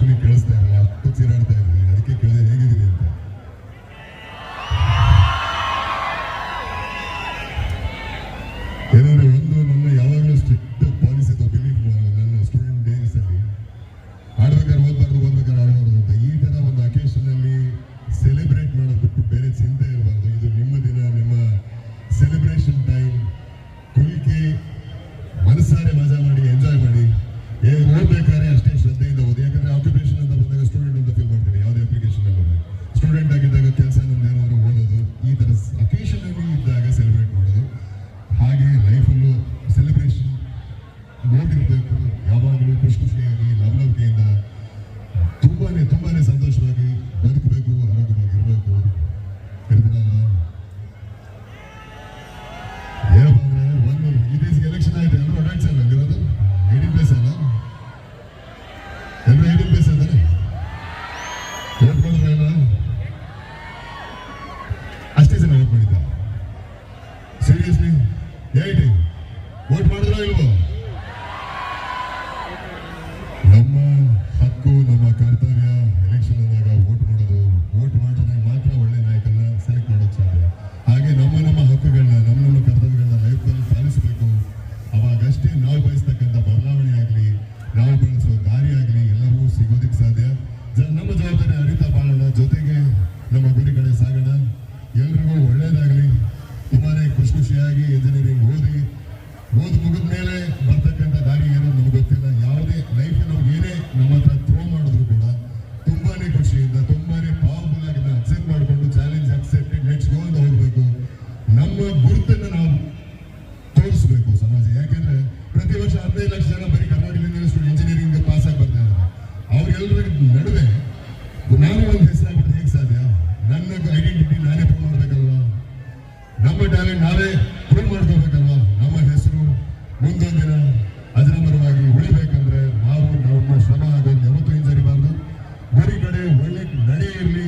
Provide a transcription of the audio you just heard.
Actually ಕೇಳಿಸ್ತಾ ಇರಲಿಲ್ಲ ಅಷ್ಟು ಚೀರಾಡ್ತಾ ಇರಲಿಲ್ಲ ಅದಕ್ಕೆ ಕೇಳಿದೆ ಹೇಗಿದ್ದೀರಿ ಅಂತ. ಏನಂದ್ರೆ ಒಂದು ನನ್ನ ಯಾವಾಗಲೂ ಸ್ಟ್ರಿಕ್ಟ್ ಪಾಲಿಸಿ ಅಥವಾ ಬಿಲೀಫ್ ನನ್ನ ಸ್ಟೂಡೆಂಟ್ ಡೇಸ್ ಅಲ್ಲಿ ಆಡ್ಬೇಕಾದ್ರೆ ಓದ್ಬಾರ್ದು, ಓದ್ಬೇಕಾದ್ರೆ ಆಡಬಾರ್ದು ಅಂತ. ಈ ತರ ಒಂದು ಅಕೇಶನ್ ಅಲ್ಲಿ ಸೆಲೆಬ್ರೇಟ್ ಮಾಡೋದು ಬಿಟ್ಟು ಬೇರೆ ಚಿಂತೆ ಇರಬಾರ್ದು. ಇದು ನಿಮ್ಮ ದಿನ, ನಿಮ್ಮ ಸೆಲೆಬ್ರೇಷನ್ ಟೈಮ್ ಕುಲಿಕೆ ಮನಸ್ಸಾರೆ ಮಜಾ ಮಾಡಿ ಎಂಜಾಯ್ ಮಾಡಿ. ಓದ್ಬೇಕಾದ್ರೆ ಸೀರಿಯಸ್ಲಿ ಏಯ್ಟಿ ವೋಟ್ ಮಾಡಿದ್ರ ಇಲ್ವೋ? ನಮ್ಮ ಹಕ್ಕು, ನಮ್ಮ ಕರ್ತವ್ಯ ಎಲೆಕ್ಷನ್ ಅಂದಾಗ ವೋಟ್ ಮಾಡೋದು. ವೋಟ್ ಮಾಡಿದ್ರೆ ಮಾತ್ರ ಒಳ್ಳೆ ನಾಯಕನ ಸೆಲೆಕ್ಟ್ ಮಾಡೋದು ಸಾಧ್ಯ. ಹಾಗೆ ನಮ್ಮ ನಮ್ಮ ಹಕ್ಕುಗಳನ್ನ, ನಮ್ಮ ನಮ್ಮ ಕರ್ತವ್ಯಗಳನ್ನ ಲೈಫಲ್ಲಿ ಪಾಲಿಸಬೇಕು. ಅವಾಗಷ್ಟೇ ನಾವು ಬಯಸ್ತಕ್ಕಂಥ ಬದಲಾವಣೆ ಆಗಲಿ, ನಾವು ಬಳಸೋ ದಾರಿ ಆಗಲಿ ಎಲ್ಲವೂ ಸಿಗೋದಕ್ಕೆ ಸಾಧ್ಯ. ನಮ್ಮ ಜವಾಬ್ದಾರಿ ಅರಿತಾ ಬಾಳೋಣ ಜೊತೆಗೆ ನಮ್ಮ ಗುರಿ ಕಡೆ ಸಾಗೋಣ ಮೇಲೆ ನಾವೇ ಪ್ರೂವ್ ಮಾಡ್ಕೋಬೇಕಲ್ವಾ? ನಮ್ಮ ಹೆಸರು ಮುಂದೊಂದು ದಿನ ಅಜರಾಮರವಾಗಿ ಉಳಿಬೇಕಂದ್ರೆ ನಾವು ನಮ್ಮ ಶ್ರಮ ಆಗೋದು ಯಾವತ್ತೂ ಹಿಂಜರಿಬಾರ್ದು. ಗುರಿ ಕಡೆ ಒಳ್ಳೆ ನಡೆ ಇರಲಿ.